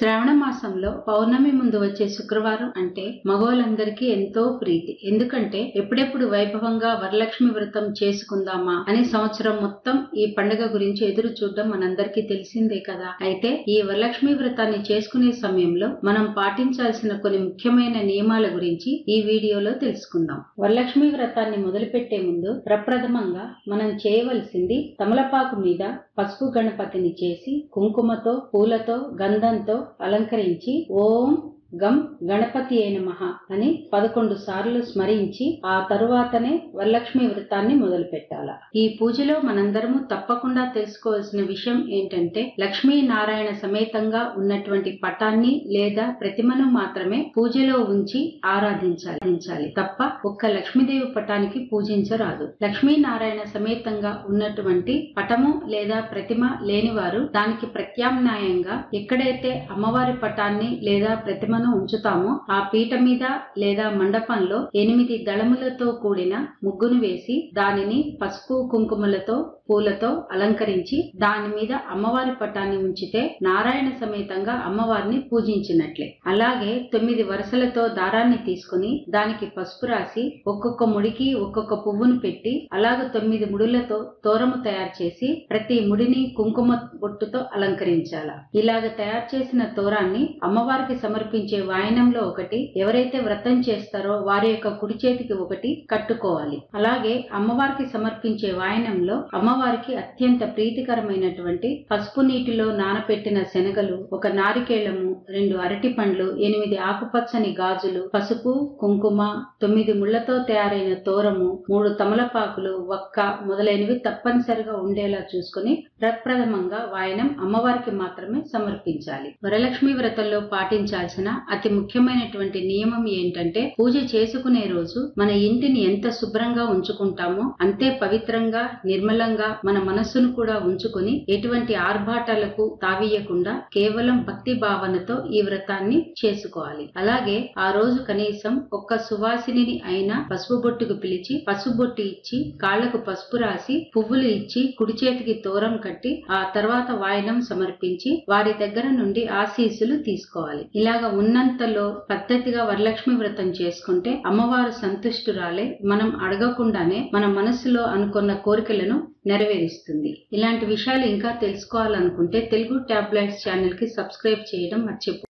శ్రావణ మాసంలో పౌర్ణమి ముందు వచ్చే శుక్రవారం అంటే మగవాళ్ళందరికీ ఎంతో ప్రీతి. ఎందుకంటే ఎప్పుడెప్పుడు వైభవంగా వరలక్ష్మి వ్రతం చేసుకుందామా అని సంవత్సరం మొత్తం ఈ పండుగ గురించి ఎదురు చూడడం మనందరికీ తెలిసిందే కదా. అయితే ఈ వరలక్ష్మి వ్రతాన్ని చేసుకునే సమయంలో మనం పాటించాల్సిన కొన్ని ముఖ్యమైన నియమాల గురించి ఈ వీడియోలో తెలుసుకుందాం. వరలక్ష్మి వ్రతాన్ని మొదలుపెట్టే ముందు ప్రప్రథమంగా మనం చేయవలసింది తమలపాకు మీద పసుపు గణపతిని చేసి కుంకుమతో పూలతో గంధంతో అలంకరించి ఓం గం గణపతి అయిన మహా అని పదకొండు సార్లు స్మరించి ఆ తరువాతనే వరలక్ష్మి వ్రతాన్ని మొదలు పెట్టాల ఈ పూజలో మనందరము తప్పకుండా తెలుసుకోవాల్సిన విషయం ఏంటంటే లక్ష్మీ నారాయణ సమేతంగా ఉన్నటువంటి పటాన్ని లేదా ప్రతిమను మాత్రమే పూజలో ఉంచి ఆరాధించాలి. తప్ప ఒక్క లక్ష్మీదేవి పటానికి పూజించరాదు. లక్ష్మీనారాయణ సమేతంగా ఉన్నటువంటి పటము లేదా ప్రతిమ లేనివారు దానికి ప్రత్యామ్నాయంగా ఎక్కడైతే అమ్మవారి పటాన్ని లేదా ప్రతిమ ప్రతిమను ఉంచుతామో. ఆ పీట మీద లేదా మండపంలో ఎనిమిది దళములతో కూడిన ముగ్గును వేసి దానిని పసుపు కుంకుమలతో పూలతో అలంకరించి దాని మీద అమ్మవారి పటాన్ని ఉంచితే నారాయణ సమేతంగా అమ్మవారిని పూజించినట్లే. అలాగే తొమ్మిది వరుసలతో దారాన్ని తీసుకుని దానికి పసుపు రాసి ఒక్కొక్క ముడికి ఒక్కొక్క పువ్వును పెట్టి అలాగ తొమ్మిది ముడులతో తోరము తయారు చేసి ప్రతి ముడిని కుంకుమ బొట్టుతో అలంకరించాల. ఇలాగ తయారు చేసిన తోరాన్ని అమ్మవారికి సమర్పించి వాయనంలో ఒకటి ఎవరైతే వ్రతం చేస్తారో వారి యొక్క కుడి చేతికి ఒకటి కట్టుకోవాలి. అలాగే అమ్మవారికి సమర్పించే వాయనంలో అమ్మవారికి అత్యంత ప్రీతికరమైనటువంటి పసుపు నీటిలో నానపెట్టిన శనగలు ఒక నారికేళము రెండు అరటి పండ్లు ఎనిమిది ఆకుపచ్చని గాజులు పసుపు కుంకుమ తొమ్మిది ముళ్ళతో తయారైన తోరము మూడు తమలపాకులు వక్క మొదలైనవి తప్పనిసరిగా ఉండేలా చూసుకుని ప్రప్రథమంగా వాయనం అమ్మవారికి మాత్రమే సమర్పించాలి. వరలక్ష్మి వ్రతంలో పాటించాల్సిన అతి ముఖ్యమైనటువంటి నియమం ఏంటంటే పూజ చేసుకునే రోజు మన ఇంటిని ఎంత శుభ్రంగా ఉంచుకుంటామో అంతే పవిత్రంగా నిర్మలంగా మన మనస్సును కూడా ఉంచుకొని ఎటువంటి ఆర్భాటాలకు తావీయకుండా కేవలం భక్తి భావనతో ఈ వ్రతాన్ని చేసుకోవాలి. అలాగే ఆ రోజు కనీసం ఒక్క సువాసిని అయినా పసుపు బొట్టుకు పిలిచి పసుపు బొట్టు ఇచ్చి కాళ్ళకు పసుపు రాసి పువ్వులు ఇచ్చి కుడి చేతికి తోరం కట్టి ఆ తర్వాత వాయనం సమర్పించి వారి దగ్గర నుండి ఆశీస్సులు తీసుకోవాలి. ఇలాగ ఉన్నంతలో పద్ధతిగా వరలక్ష్మి వ్రతం చేసుకుంటే అమ్మవారు సంతుష్టురాలే మనం అడగకుండానే మన మనసులో అనుకున్న కోరికలను నెరవేరుస్తుంది. ఇలాంటి విషయాలు ఇంకా తెలుసుకోవాలనుకుంటే తెలుగు టాబ్లెట్స్ ఛానల్కి సబ్స్క్రైబ్ చేయడం మర్చిపో